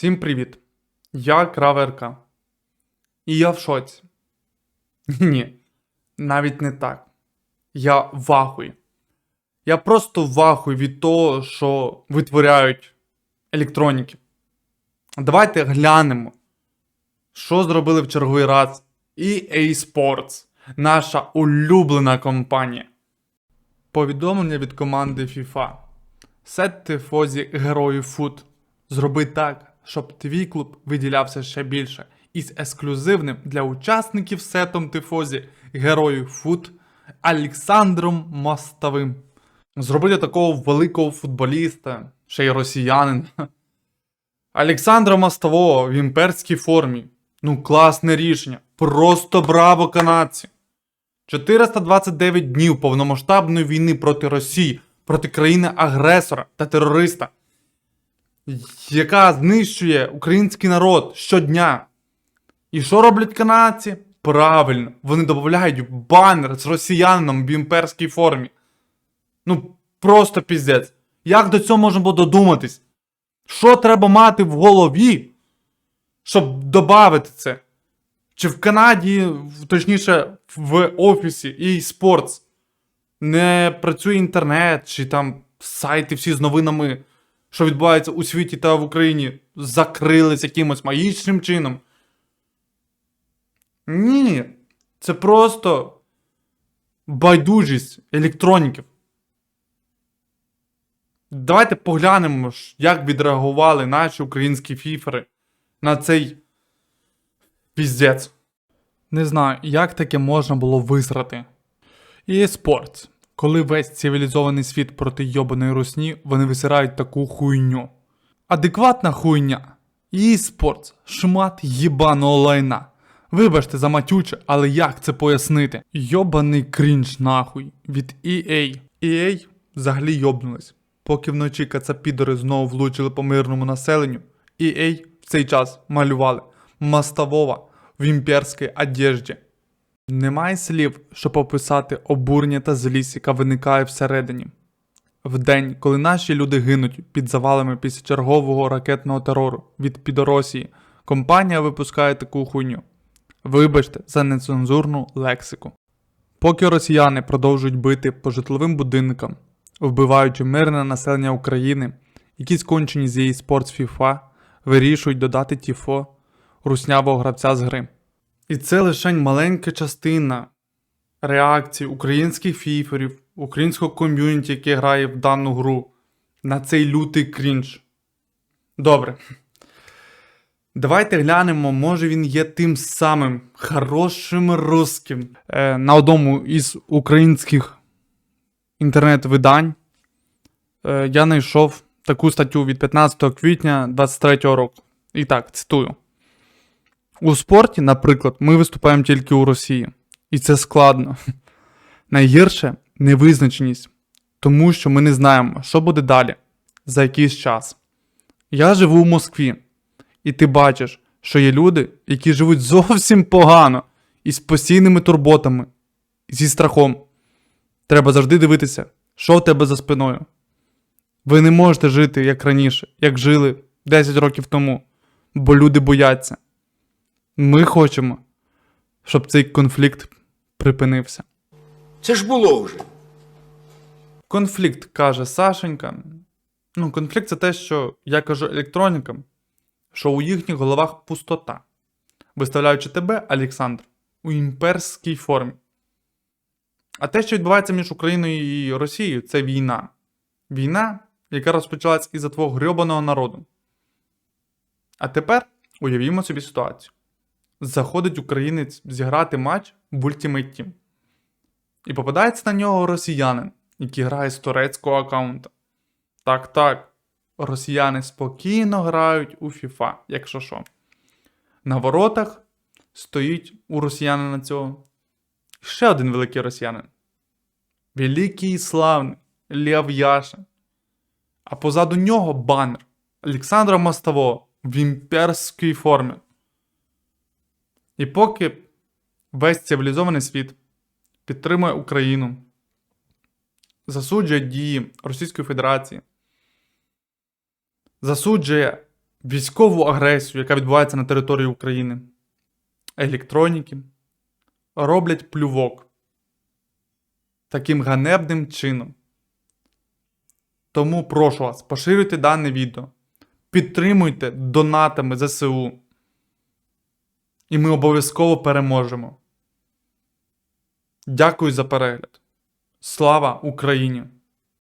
Всім привіт! Я Краверка. І я в шоці. Ні, навіть не так. Я в ахуї. Я просто в ахуї від того, що витворяють електроніки. Давайте глянемо, що зробили в черговий раз EA Sports, наша улюблена компанія. Повідомлення від команди FIFA. Сет тифозі героїв фут. Зроби так, щоб твій клуб виділявся ще більше. Із ексклюзивним для учасників сетом тифозі героїв фут Олександром Мостовим. Зробити такого великого футболіста, ще й росіянин. Олександра Мостового в імперській формі. Ну, класне рішення. Просто браво, канадці! 429 днів повномасштабної війни проти Росії, проти країни-агресора та терориста, яка знищує український народ щодня. І що роблять канадці? Правильно, вони додають банер з росіянином в імперській формі. Ну, просто піздець. Як до цього можна було додуматись? Що треба мати в голові, щоб додати це? Чи в Канаді, точніше, в офісі EA Sports не працює інтернет, чи там сайти всі з новинами, що відбувається у світі та в Україні, закрились якимось магічним чином? Ні, це просто байдужість електроніків. Давайте поглянемо, як відреагували наші українські фіфери на цей піздець. Не знаю, як таке можна було висрати. І спорт. Коли весь цивілізований світ проти йобаної русні, вони висирають таку хуйню. Адекватна хуйня. І. Шмат єбаного лайна. Вибачте за матюче, але як це пояснити? Йобаний крінж нахуй від EA. EA взагалі йобнулись. Поки вночі кацапідори знову влучили по мирному населенню, EA в цей час малювали мостового в імперській одежді. Немає слів, щоб описати обурення та злість, яка виникає всередині. В день, коли наші люди гинуть під завалами після чергового ракетного терору від Підоросії, компанія випускає таку хуйню. Вибачте за нецензурну лексику. Поки росіяни продовжують бити по житловим будинкам, вбиваючи мирне населення України, якісь кончені з її спортс FIFA вирішують додати тіфо руснявого гравця з гри. І це лише маленька частина реакції українських фіферів, українського ком'юніті, яке грає в дану гру, на цей лютий крінж. Добре. Давайте глянемо, може він є тим самим хорошим русским. Е, на одному із українських інтернет-видань е, я знайшов таку статтю від 15 квітня 23 року. І так, цитую. У спорті, наприклад, ми виступаємо тільки у Росії. І це складно. Найгірше невизначеність, тому що ми не знаємо, що буде далі за якийсь час. Я живу в Москві, і ти бачиш, що є люди, які живуть зовсім погано і з постійними турботами, зі страхом. Треба завжди дивитися, що в тебе за спиною. Ви не можете жити як раніше, як жили 10 років тому, бо люди бояться. Ми хочемо, щоб цей конфлікт припинився. Це ж було вже. Конфлікт каже Сашенька. Ну, конфлікт це те, що я кажу електронікам, що у їхніх головах пустота, виставляючи тебе, Олександр, у імперській формі. А те, що відбувається між Україною і Росією, це війна. Війна, яка розпочалась із-за твого грьобаного народу. А тепер уявімо собі ситуацію. Заходить українець зіграти матч в Ultimate Team. І попадається на нього росіянин, який грає з турецького аккаунта. Так, так. Росіяни спокійно грають у FIFA, якщо що. На воротах стоїть у росіянина цього ще один великий росіянин. Великий і славний Лев Яшин. А позаду нього банер Олександра Мостового в імперській формі. І поки весь цивілізований світ підтримує Україну, засуджує дії Російської Федерації, засуджує військову агресію, яка відбувається на території України, електроніки, роблять плювок таким ганебним чином. Тому прошу вас, поширюйте дане відео, підтримуйте донатами ЗСУ. І ми обов'язково переможемо. Дякую за перегляд. Слава Україні!